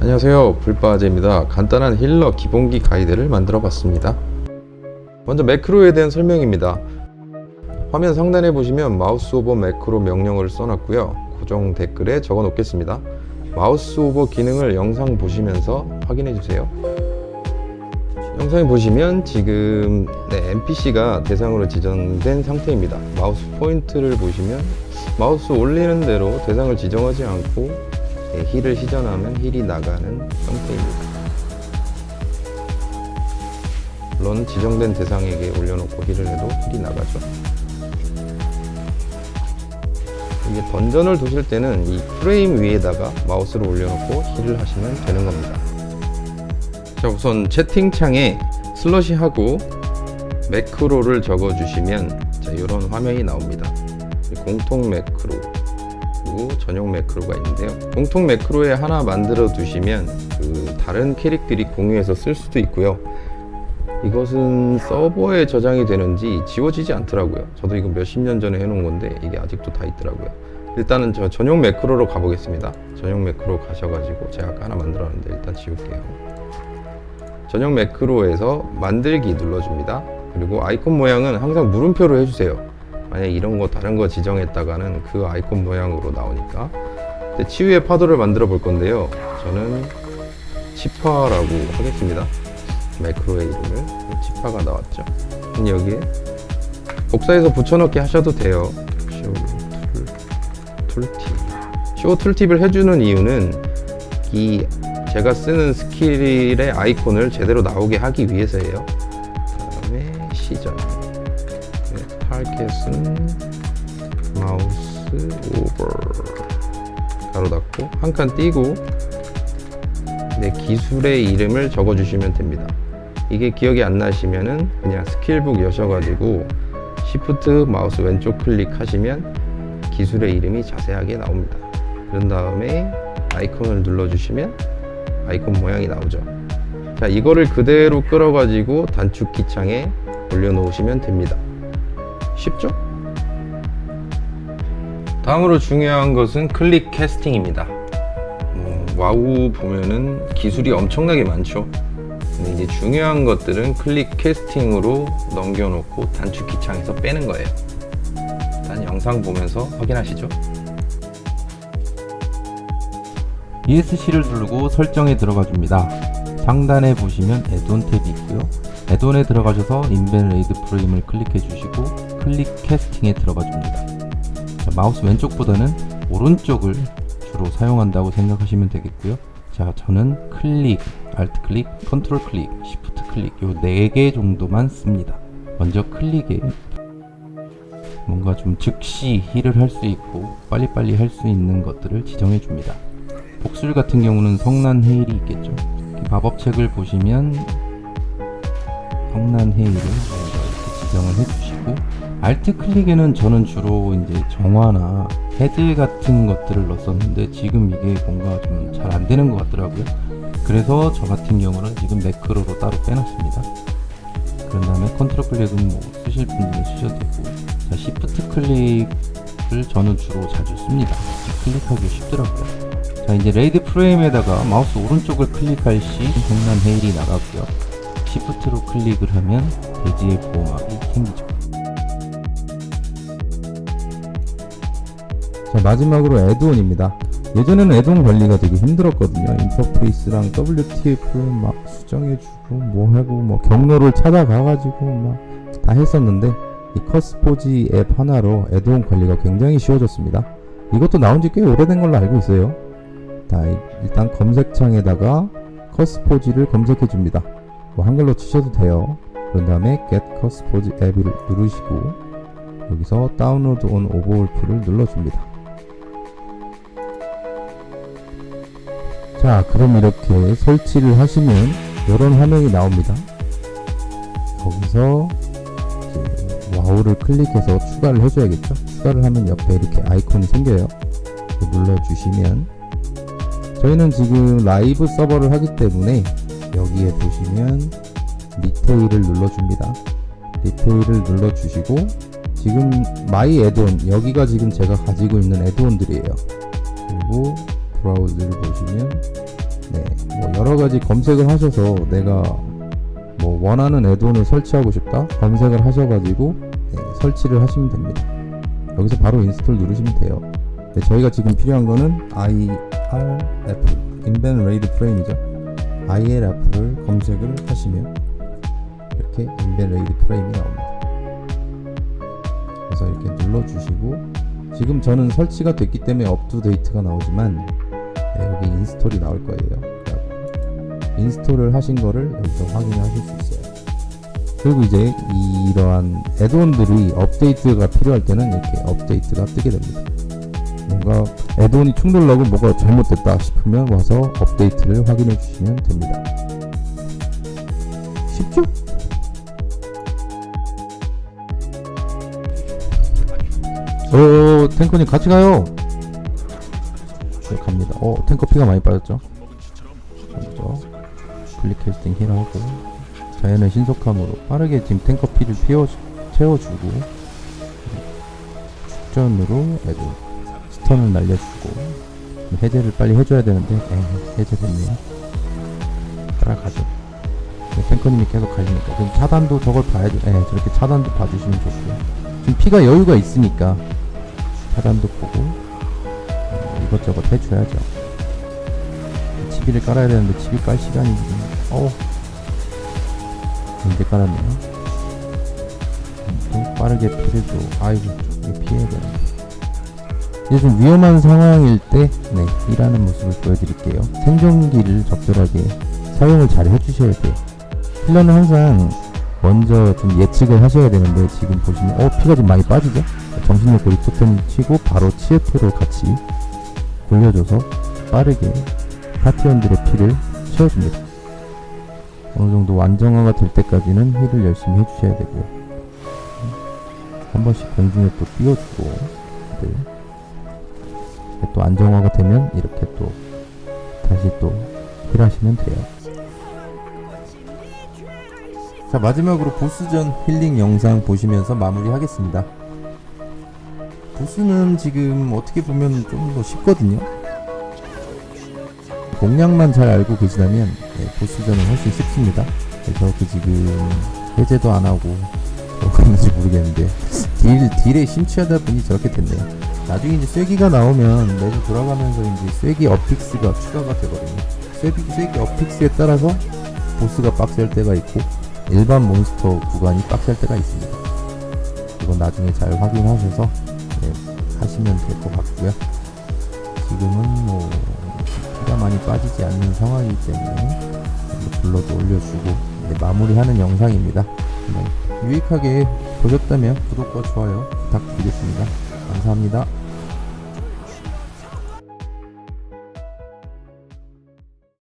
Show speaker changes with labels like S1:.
S1: 안녕하세요. 불바제입니다. 간단한 힐러 기본기 가이드를 만들어 봤습니다. 먼저 매크로에 대한 설명입니다. 화면 상단에 보시면 마우스 오버 매크로 명령어를 써놨고요. 고정 댓글에 적어 놓겠습니다. 마우스 오버 기능을 영상 보시면서 확인해 주세요. 영상에 보시면 지금 네, NPC가 대상으로 지정된 상태입니다. 마우스 포인트를 보시면 마우스 올리는 대로 대상을 지정하지 않고 네, 힐을 시전하면 힐이 나가는 형태입니다. 물론 지정된 대상에게 올려놓고 힐을 해도 힐이 나가죠. 이게 던전을 두실 때는 이 프레임 위에다가 마우스를 올려놓고 힐을 하시면 되는 겁니다. 자, 우선 채팅창에 슬러시하고 매크로를 적어주시면 자, 이런 화면이 나옵니다. 공통 매크로 그리고 전용 매크로가 있는데요. 공통 매크로에 하나 만들어 두시면 그 다른 캐릭들이 공유해서 쓸 수도 있고요. 이것은 서버에 저장이 되는지 지워지지 않더라고요. 저도 이거 몇십 년 전에 해놓은 건데 이게 아직도 다 있더라고요. 일단은 저 전용 매크로로 가보겠습니다. 전용 매크로 가셔가지고 제가 아까 하나 만들었는데 일단 지울게요. 전용 매크로에서 만들기 눌러줍니다. 그리고 아이콘 모양은 항상 물음표로 해주세요. 만약 이런 거 다른 거 지정했다가는 그 아이콘 모양으로 나오니까. 치유의 파도를 만들어 볼 건데요. 저는 치파라고 하겠습니다. 매크로의 이름을. 치파가 나왔죠. 여기에 복사해서 붙여넣기 하셔도 돼요. 쇼 툴, 툴팁. 쇼 툴팁을 해주는 이유는 이 제가 쓰는 스킬의 아이콘을 제대로 나오게 하기 위해서예요. 그 다음에 시전 타겟은 마우스 오버. 가로 닫고 한 칸 띄고 내 기술의 이름을 적어 주시면 됩니다. 이게 기억이 안 나시면은 그냥 스킬북 여셔가지고 시프트 마우스 왼쪽 클릭하시면 기술의 이름이 자세하게 나옵니다. 그런 다음에 아이콘을 눌러주시면 아이콘 모양이 나오죠. 자 이거를 그대로 끌어가지고 단축키 창에 올려놓으시면 됩니다 쉽죠? 다음으로 중요한 것은 클릭 캐스팅입니다. 뭐, 와우 보면은 기술이 엄청나게 많죠. 근데 이제 중요한 것들은 클릭 캐스팅으로 넘겨놓고 단축키 창에서 빼는 거예요. 일단 영상 보면서 확인하시죠.
S2: ESC를 누르고 설정에 들어가 줍니다. 상단에 보시면 애돈 탭이 있고요. 애돈에 들어가셔서 인벤 레이드 프레임을 클릭해 주시고 클릭 캐스팅에 들어가 줍니다. 자, 마우스 왼쪽보다는 오른쪽을 주로 사용한다고 생각하시면 되겠고요. 자, 저는 클릭, 알트 클릭, 컨트롤 클릭, 시프트 클릭 요 네 개 정도만 씁니다. 먼저 클릭에 뭔가 좀 즉시 힐을 할 수 있고 빨리빨리 할 수 있는 것들을 지정해 줍니다. 복술 같은 경우는 성난 헤일이 있겠죠. 마법책을 보시면 성난 헤일을 이렇게 지정을 해주시고 알트 클릭에는 저는 주로 이제 정화나 헤드 같은 것들을 넣었었는데 지금 이게 뭔가 좀 잘 안 되는 것 같더라고요. 그래서 저 같은 경우는 지금 매크로로 따로 빼놨습니다. 그런 다음에 컨트롤 클릭은 뭐 쓰실 분들은 쓰셔도 되고 자 시프트 클릭을 저는 주로 자주 씁니다. 클릭하기 쉽더라고요. 자 이제 레이드 프레임에다가 마우스 오른쪽을 클릭할 시 성난 헤일이 나가고요. 시프트로 클릭을 하면 대지의 보호막이 생기죠. 자 마지막으로 애드온입니다. 예전에는 애드온 관리가 되게 힘들었거든요. 인터페이스랑 WTF를 막 수정해주고 뭐 하고 뭐 경로를 찾아가가지고 막 다 했었는데 이 커스포지 앱 하나로 애드온 관리가 굉장히 쉬워졌습니다. 이것도 나온 지 꽤 오래된 걸로 알고 있어요. 자, 이- 일단 검색창에다가 커스포지를 검색해 줍니다. 뭐 한글로 치셔도 돼요. 그런 다음에 get 커스포지 앱을 누르시고 여기서 다운로드 온 오버울프를 눌러줍니다. 자, 그럼 이렇게 설치를 하시면 이런 화면이 나옵니다. 거기서 와우를 클릭해서 추가를 해줘야겠죠? 추가를 하면 옆에 이렇게 아이콘이 생겨요. 눌러주시면 저희는 지금 라이브 서버를 하기 때문에 여기에 보시면 리테일을 눌러줍니다. 리테일을 눌러주시고 지금 마이 애드온 여기가 지금 제가 가지고 있는 애드온들이에요. 그리고 브라우저를 보시면 네 여러 가지 검색을 하셔서 내가 뭐 원하는 애돈을 설치하고 싶다 검색을 하셔가지고 네, 설치를 하시면 됩니다. 여기서 바로 인스톨 누르시면 돼요. 네, 저희가 지금 필요한 거는 IRF 인벤 레이드 프레임이죠. IRF를 검색을 하시면 이렇게 인벤 레이드 프레임이 나옵니다. 그래서 이렇게 눌러주시고 지금 저는 설치가 됐기 때문에 업투데이트가 나오지만 네, 여기 인스톨이 나올 거예요. 그래갖고 인스톨을 하신 거를 여기서 확인하실 수 있어요. 그리고 이제 이러한 애드온들이 업데이트가 필요할 때는 이렇게 업데이트가 뜨게 됩니다. 뭔가 애드온이 충돌나고 뭐가 잘못됐다 싶으면 와서 업데이트를 확인해 주시면 됩니다. 쉽죠? 어, 탱커님 같이 가요. 네, 갑니다. 어, 탱커 피가 많이 빠졌죠? 먼저 클릭 캐스팅 힐하고 자연의 신속함으로 빠르게 지금 탱커 피를 피워 채워주고 축전으로 애들 스턴을 날려주고 해제를 빨리 해줘야 되는데 에 해제됐네요. 따라가죠. 네, 탱커님이 계속 가시니까 지금 차단도 저걸 봐야죠. 예, 저렇게 차단도 봐주시면 좋고요. 지금 피가 여유가 있으니까 차단도 보고 어, 이것저것 해줘야죠. 치비를 깔아야 되는데 치비 깔 시간이 어우 언제 깔았네요. 음, 또 빠르게 피를 또 아이고 피해야 되는데 이제 좀 위험한 상황일 때 네, 일하는 모습을 보여드릴게요. 생존기를 적절하게 사용을 잘 해주셔야 돼요. 힐러는 항상 먼저 좀 예측을 하셔야 되는데 지금 보시면 어 피가 좀 많이 빠지죠? 정신력 고리 토템 치고 바로 치에프로 같이 굴려줘서 빠르게 파티원들의 피를 채워줍니다. 어느 정도 완정화가 될 때까지는 힐을 열심히 해주셔야 되고요. 한 번씩 공중에 또 띄워주고 네. 또 안정화가 되면 이렇게 또 다시 또 힐하시면 돼요. 자 마지막으로 보스전 힐링 영상 보시면서 마무리하겠습니다. 보스는 지금 어떻게 보면 좀 더 쉽거든요. 공략만 잘 알고 계시다면 네, 보스전은 훨씬 쉽습니다. 네, 저렇게 지금 해제도 안 하고 그러는지 모르겠는데 딜 딜에 심취하다 보니 저렇게 됐네요. 나중에 이제 쐐기가 나오면 매주 돌아가면서 이제 쐐기 어픽스가 추가가 되거든요. 쐐기 쐐기 어픽스에 따라서 보스가 빡셀 때가 있고 일반 몬스터 구간이 빡셀 때가 있습니다. 이건 나중에 잘 확인하셔서 네, 하시면 될 것 같고요. 지금은 뭐 피가 많이 빠지지 않는 상황이기 때문에 불러도 올려주고 네, 마무리하는 영상입니다. 네, 유익하게 보셨다면 구독과 좋아요 부탁드리겠습니다. 감사합니다.